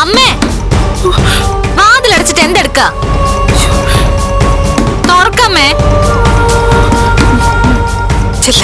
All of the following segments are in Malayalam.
അമ്മേ വാതിലടച്ചിട്ട് എന്തെടുക്ക? തുറക്കമ്മേ ചെല്ല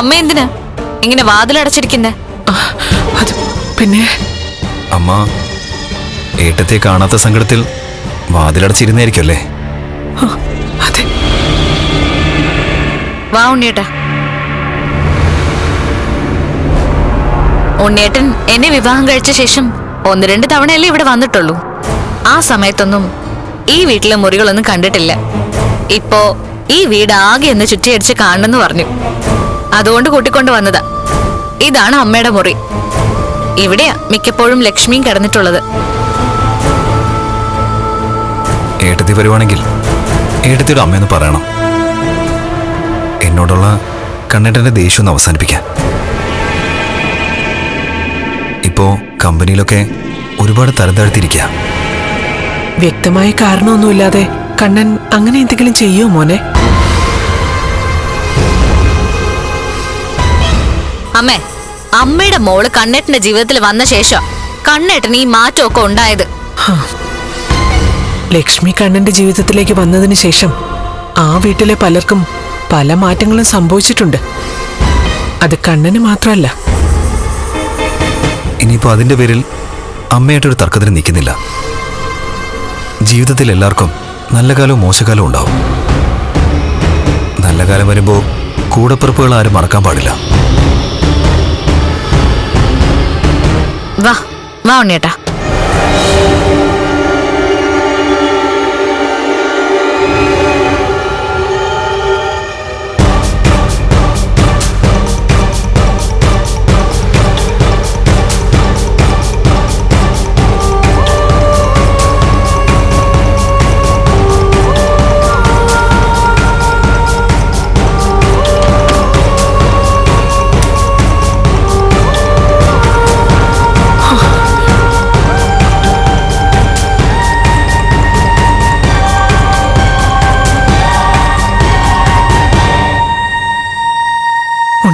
അമ്മ എന്തിനാ? ഇങ്ങനെ വാതിലടച്ചിരിക്കുന്നേ? അത് പിന്നെ? അമ്മ ഏട്ടത്തെ കാണാത്ത സങ്കടത്തിൽ വാതിലടച്ചിരുന്നായിരിക്കും അല്ലേ ആ, അതെ. വാ ഉണ്ണിയേട്ടാ. ഉണ്ണിയേട്ടൻ എന്നെ വിവാഹം കഴിച്ച ശേഷം ഒന്ന് രണ്ട് തവണയല്ലേ ഇവിടെ വന്നിട്ടുള്ളൂ. ആ സമയത്തൊന്നും ഈ വീട്ടിലെ മുറികളൊന്നും കണ്ടിട്ടില്ല. ഇപ്പോ ഈ വീട് ആകെ ഒന്ന് ചുറ്റിയടിച്ച് കാണണമെന്ന് പറഞ്ഞു. അതുകൊണ്ട് കൂട്ടിക്കൊണ്ട് വന്നതാ. ഇതാണ് അമ്മയുടെ മുറി. ഇവിടെയാ മിക്കപ്പോഴും ലക്ഷ്മിയും കിടന്നിട്ടുള്ളത്. ഏട്ടത്തി വരുവാണെങ്കിൽ ഏട്ടത്തിയുടെ അമ്മയെന്ന് പറയണം. എന്നോടുള്ള കണ്ണേട്ടന്റെ ദേഷ്യം ഒന്ന് അവസാനിപ്പിക്കാൻ ഇപ്പോ കമ്പനിയിലൊക്കെ ഒരുപാട് തരം താഴ്ത്തിരിക്കുക വ്യക്തമായ കാരണമൊന്നുമില്ലാതെ കണ്ണൻ അങ്ങനെ എന്തെങ്കിലും ചെയ്യോ മോനെ? അമ്മേ അമ്മയുടെ മോൾ കണ്ണേട്ടന്റെ ജീവിതത്തിൽ വന്ന ശേഷം കണ്ണേട്ടന് ഈ മാറ്റമൊക്കെ ഉണ്ടായത്. ലക്ഷ്മി കണ്ണന്റെ ജീവിതത്തിലേക്ക് വന്നതിന് ശേഷം ആ വീട്ടിലെ പലർക്കും പല മാറ്റങ്ങളും സംഭവിച്ചിട്ടുണ്ട്. അത് കണ്ണന് മാത്രമല്ല. ഇനിയിപ്പോ അതിന്റെ പേരിൽ അമ്മയായിട്ടൊരു തർക്കത്തിന് നിൽക്കുന്നില്ല. ജീവിതത്തിൽ എല്ലാവർക്കും നല്ല കാലവും മോശകാലവും ഉണ്ടാവും. നല്ല കാലം വരുമ്പോ കൂടപ്പിറപ്പുകൾ ആരും മറക്കാൻ പാടില്ല. വാ വാ ഉണ്ണിയേട്ടാ.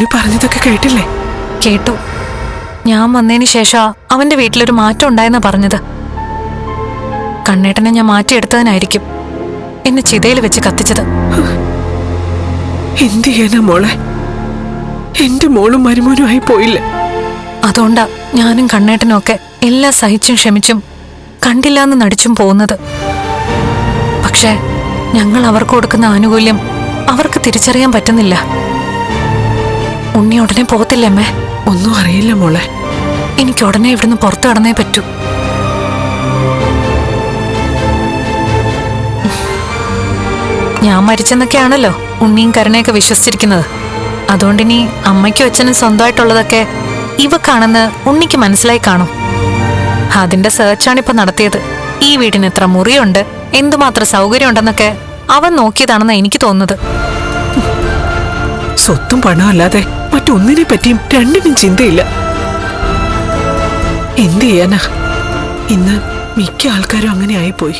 ഉണ്ണി പറഞ്ഞതൊക്കെ കേട്ടില്ലേ? കേട്ടു. ഞാൻ വന്നതിന് ശേഷം അവന്റെ വീട്ടിലൊരു മാറ്റം ഉണ്ടായെന്നാ പറഞ്ഞത്. കണ്ണേട്ടനെ ഞാൻ മാറ്റിയെടുത്തതിനായിരിക്കും എന്നെ ചിതയിൽ വെച്ച് കത്തിച്ചത്. എന്ത് ചെയ്യാനാ മോളെ? എന്റെ മോളും മരുമോനുമായി പോയില്ല പോയില്ലേ. അതുകൊണ്ടാ ഞാനും കണ്ണേട്ടനും ഒക്കെ എല്ലാം സഹിച്ചും ക്ഷമിച്ചും കണ്ടില്ലാന്ന് നടിച്ചും പോകുന്നത്. പക്ഷേ ഞങ്ങൾ അവർക്ക് കൊടുക്കുന്ന ആനുകൂല്യം അവർക്ക് തിരിച്ചറിയാൻ പറ്റുന്നില്ല. ഉണ്ണി ഉടനെ പോകത്തില്ലമ്മേ ഒന്നും അറിയില്ല മോളെ. എനിക്ക് ഉടനെ ഇവിടുന്ന് പുറത്തു കടന്നേ പറ്റൂ. ഞാൻ മരിച്ചെന്നൊക്കെയാണല്ലോ ഉണ്ണിയും കരുണയൊക്കെ വിശ്വസിച്ചിരിക്കുന്നത്. അതുകൊണ്ടിനി അമ്മയ്ക്കും അച്ഛനും സ്വന്തമായിട്ടുള്ളതൊക്കെ ഇവക്കാണെന്ന് ഉണ്ണിക്ക് മനസ്സിലായി കാണും. അതിന്റെ സെർച്ചാണ് ഇപ്പൊ നടത്തിയത്. ഈ വീടിന് എത്ര മുറിയുണ്ട് എന്തുമാത്രം സൗകര്യമുണ്ടെന്നൊക്കെ അവൻ നോക്കിയതാണെന്ന് എനിക്ക് തോന്നുന്നത്. സ്വത്തും പണം അല്ലാതെ മറ്റൊന്നിനെ പറ്റിയും രണ്ടിനും ചിന്തയില്ല. എന്ത് ചെയ്യാനാ? ഇന്ന് മിക്ക ആൾക്കാരും അങ്ങനെ ആയിപ്പോയി.